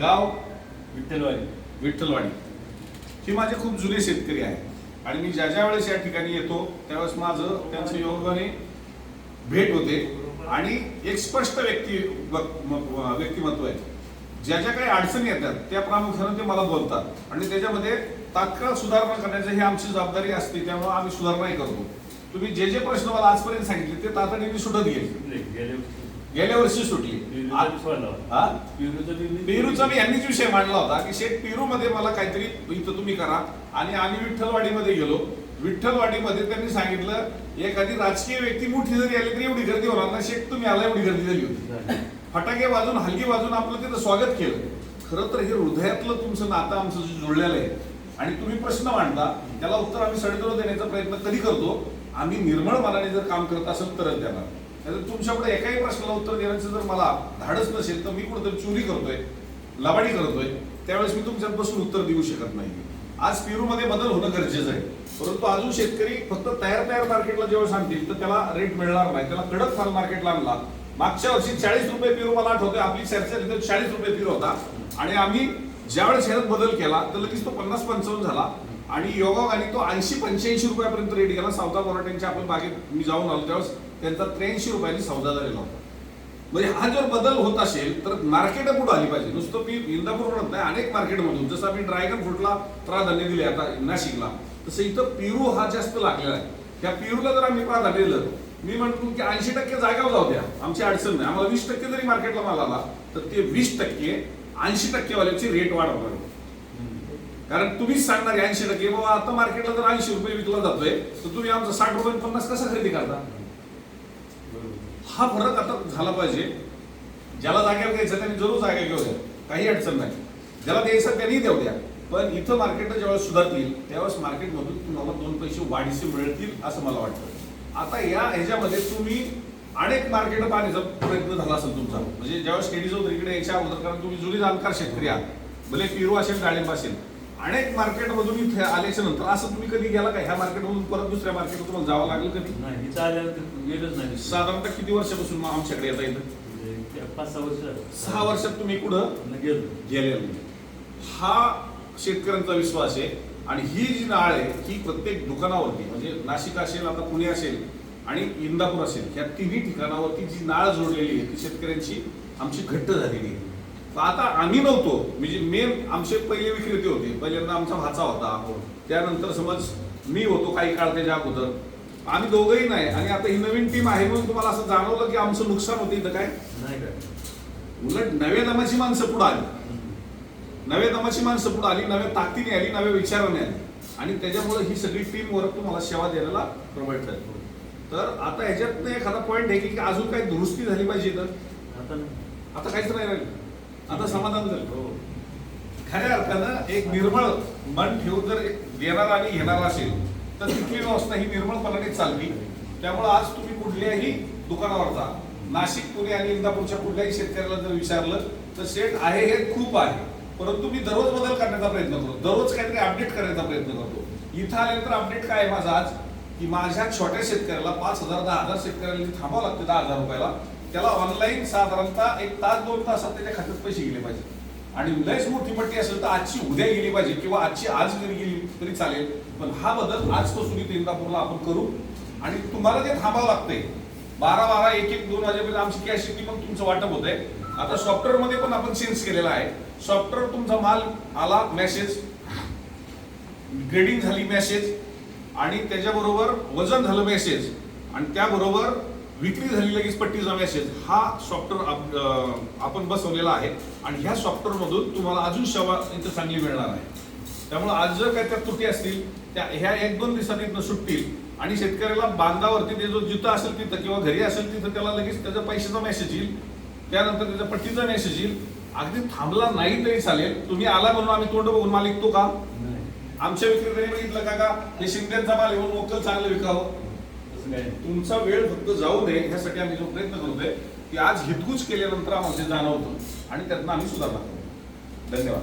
गाव विठ्ठलवाडी. विठ्ठलवाडी. ही माझे खूप जुने शेतकरी आहे. आणि मी ज्या ज्या वेळेस या ठिकाणी येतो त्यावेळेस माझं त्यांचं योगाने भेट होते. आणि एक स्पष्ट व्यक्ती व्यक्तिमत्व आहे. ज्या ज्या काही अडचणी येतात त्या प्रामुख्याने ते मला बोलतात. आणि त्याच्यामध्ये तात्काळ सुधारणा करण्याची ही आमची जबाबदारी असते त्यामुळे आम्ही सुधारणाही करतो. तुम्ही जे जे प्रश्न मला आजपर्यंत सांगितले ते तातडीने सुटत. गेले. गेल्या वर्षी सुटली. पेरूचा मी यांनीच विषय मांडला होता की शेठ पेरू मध्ये मला काहीतरी इथं तुम्ही करा. आणि आम्ही विठ्ठलवाडीमध्ये गेलो. विठ्ठलवाडीमध्ये त्यांनी सांगितलं एखादी राजकीय व्यक्ती मोठी जरी आली तरी एवढी गर्दी होणार नाही. शेठ तुम्ही आला एवढी गर्दी झाली होती. फटाके वाजून हलगी वाजून आपलं तिथं स्वागत केलं. खरं तर हे हृदयातलं तुमचं नातं आमचं जुळलेलं आहे आणि तुम्ही प्रश्न मांडता त्याला उत्तर आम्ही सडतळ देण्याचा प्रयत्न कधी करतो? आम्ही निर्मळ मनाने जर काम करत असेल तरच देणार. नाहीतर तुमच्याकडे एकाही प्रश्नाला उत्तर देण्याचं जर मला धाडच नसेल तर मी कुठेतरी चोरी करतोय लबाडी करतोय त्यावेळेस मी तुमच्यात बसून उत्तर देऊ शकत नाही. आज पेरूमध्ये बदल होणं गरजेचं आहे. परंतु अजून शेतकरी फक्त तयार तयार मार्केटला जेव्हा सांगतील तर त्याला रेट मिळणार नाही. त्याला कडक फार मार्केटला आणला. मागच्या वर्षी चाळीस रुपये पेरू मला आठवतोय. आपली चर्चा तिथे चाळीस रुपये पेरू होता. आणि आम्ही ज्यावेळेस ह्यात बदल केला तर लगेच तो पन्नास पंचावन्न झाला. आणि योगाने तो ऐंशी पंच्याऐंशी रुपयापर्यंत रेट गेला. सावता बोराट्यांच्या आपण बागेत मी जाऊन आलो. त्यावेळेस त्यांचा त्र्याऐंशी रुपयांनी सौदा झालेला होता. म्हणजे हा जर बदल होत असेल तर मार्केट पुढे आली पाहिजे? नुसतं मी इंदापूर म्हणत नाही अनेक मार्केटमधून जसं आम्ही ड्रायगन फ्रूटला प्राधान्य दिले आता नाशिकला तसं इथं पेरू हा जास्त लागलेला आहे. त्या पेरूला जर आम्ही प्राधान्य दिलं मी म्हणतो की ऐंशी टक्के जागावर जाऊ द्या. आमची अडचण नाही. आम्हाला वीस टक्के जरी मार्केटला माल आला तर ते वीस टक्के ऐंशी टक्केवाल्याची रेट वाढवणार कारण तुम्हीच सांगणार ऐंशी टक्के बाबा आता मार्केटला जर ऐंशी रुपये विकला जातोय तर तुम्ही आमचा साठ रुपये पन्नास कसा खरेदी करता? हा फरक आता झाला पाहिजे. ज्याला जागेवर द्यायचं त्यांनी जरूर जागा घेऊ द्या. काही अडचण नाही. ज्याला द्यायचं त्यांनी देऊ द्या. पण इथं मार्केट ज्यावेळेस सुधारतील त्यावेळेस मार्केटमधून तुम्हाला दोन पैसे वाढीचे मिळतील असं मला वाटतं. आता या ह्याच्यामध्ये तुम्ही अनेक मार्केट पाहण्याचा प्रयत्न झाला असेल तुमचा. म्हणजे ज्यावेळेस केडी इकडे यायच्या अगोदर कारण तुम्ही जुनी जाणकार शेतकरी आहात. भले पिरू असेल डाळिंब असेल अनेक मार्केटमधून इथे आल्याच्यानंतर असं तुम्ही कधी गेला का? ह्या मार्केटमधून परत दुसऱ्या मार्केटला तुम्हाला जावं लागेल कधी? नाही इथं आल्यावर तर गेलंच नाही. साधारणतः किती वर्षापासून मग आमच्याकडे येता येतं म्हणजे पाच सहा वर्ष. सहा वर्षात तुम्ही कुठं? गेलो. गेलेलं. नाही. हा शेतकऱ्यांचा विश्वास आहे आणि ही जी नाळ आहे ही प्रत्येक दुकानावरती म्हणजे नाशिक असेल आता पुणे असेल आणि इंदापूर असेल या तिन्ही ठिकाणावरती जी नाळ जोडलेली आहे ती शेतकऱ्यांची आमची घट्ट झालेली आहे. आता आम्ही नव्हतो. म्हणजे मेन आमचे पहिले विक्रेते होते. पहिल्यांदा आमचा भाचा होता त्यानंतर समज मी होतो काही काळ त्याच्या अगोदर. आम्ही दोघंही नाही. आणि आता ही नवीन टीम आहे म्हणून तुम्हाला असं जाणवलं की आमचं नुकसान होतं इथं काय? नाही काय. उलट नव्या दमाची माणसं पुढे आली. नव्या दमाची माणसं पुढे आली नव्या ताकदीने आली नव्या विचाराने आली. आणि त्याच्यामुळे ही सगळी टीम वर्क तुम्हाला सेवा द्यायला प्रोव्हाइड करते तर आता ह्याच्यात एखादा पॉईंट आहे की अजून काही दुरुस्ती झाली पाहिजे तर. आता काहीच नाही राहिलं. आता समाधान झालं. हो खऱ्या अर्थानं एक निर्मळ मन ठेवून जर देणारा आणि घेणारा असेल तर तिथली व्यवस्था ही निर्मळपणाने चालली. त्यामुळे आज तुम्ही कुठल्याही दुकानावर जा. नाशिक पुणे आणि इंदापूरच्या कुठल्याही शेतकऱ्याला जर विचारलं तर शेट आहे हे खूप आहे. परंतु मी दररोज बदल करण्याचा प्रयत्न करतो. दररोज काहीतरी अपडेट करण्याचा प्रयत्न करतो. इथं आल्यानंतर अपडेट काय आहे माझा आज? की माझ्या छोट्या शेतकऱ्याला पाच हजार दहा हजार शेतकऱ्याला थांबावं लागते दहा हजार रुपयाला. त्याला ऑनलाईन साधारणतः एक तास दोन तासात त्याच्या खात्यात पैसे गेले पाहिजे. आणि लयच मोठी पट्टी असेल तर आजची उद्या गेली पाहिजे किंवा आजची आज जरी गेली तरी चालेल. पण हा बदल आजपासून इथे इंदापूरला आपण करू. आणि तुम्हाला ते थांबावं लागतंय बारा बारा एक एक दोन वाजेपर्यंत आमची कॅश शेती पण तुमचं वाटप होत आहे आता सॉफ्टवेअरमध्ये पण आपण चेंज केलेला आहे. सॉफ्टवेअर तुमचा माल आला मेसेज ग्रेडिंग झाली मेसेज आणि त्याच्याबरोबर वजन झालं मेसेज आणि त्याबरोबर विक्री झाली लगेच पट्टीचा मेसेज हा सॉफ्टवेअर आपण बसवलेला आहे. आणि ह्या सॉफ्टवेअर मधून तुम्हाला अजून सेवा इथं चांगली मिळणार आहे. त्यामुळे आज जर काय त्या त्रुटी असतील त्या ह्या एक दोन दिवसात इथनं सुटतील. आणि शेतकऱ्याला बांधावरती ते जो जिथं असेल तिथं किंवा घरी असेल तिथं त्याला लगेच त्याच्या पैशाचा मेसेज येईल. त्यानंतर त्याच्या पट्टीचा मेसेज येईल. अगदी थांबला नाही तरी चालेल. तुम्ही आला म्हणून आम्ही तोंड बघून माल विकतो का? आमच्या विक्रेत्याने बघितलं का का हे शिंद्यांचा माल येऊन मोकल चांगलं विकावं. तुमचा वेळ फक्त जाऊ नये ह्यासाठी आम्ही जो प्रयत्न करतोय की आज हितगुज केल्यानंतर आम्हाला जाणवतं. आणि त्यातनं आम्ही सुधारणा करतो धन्यवाद.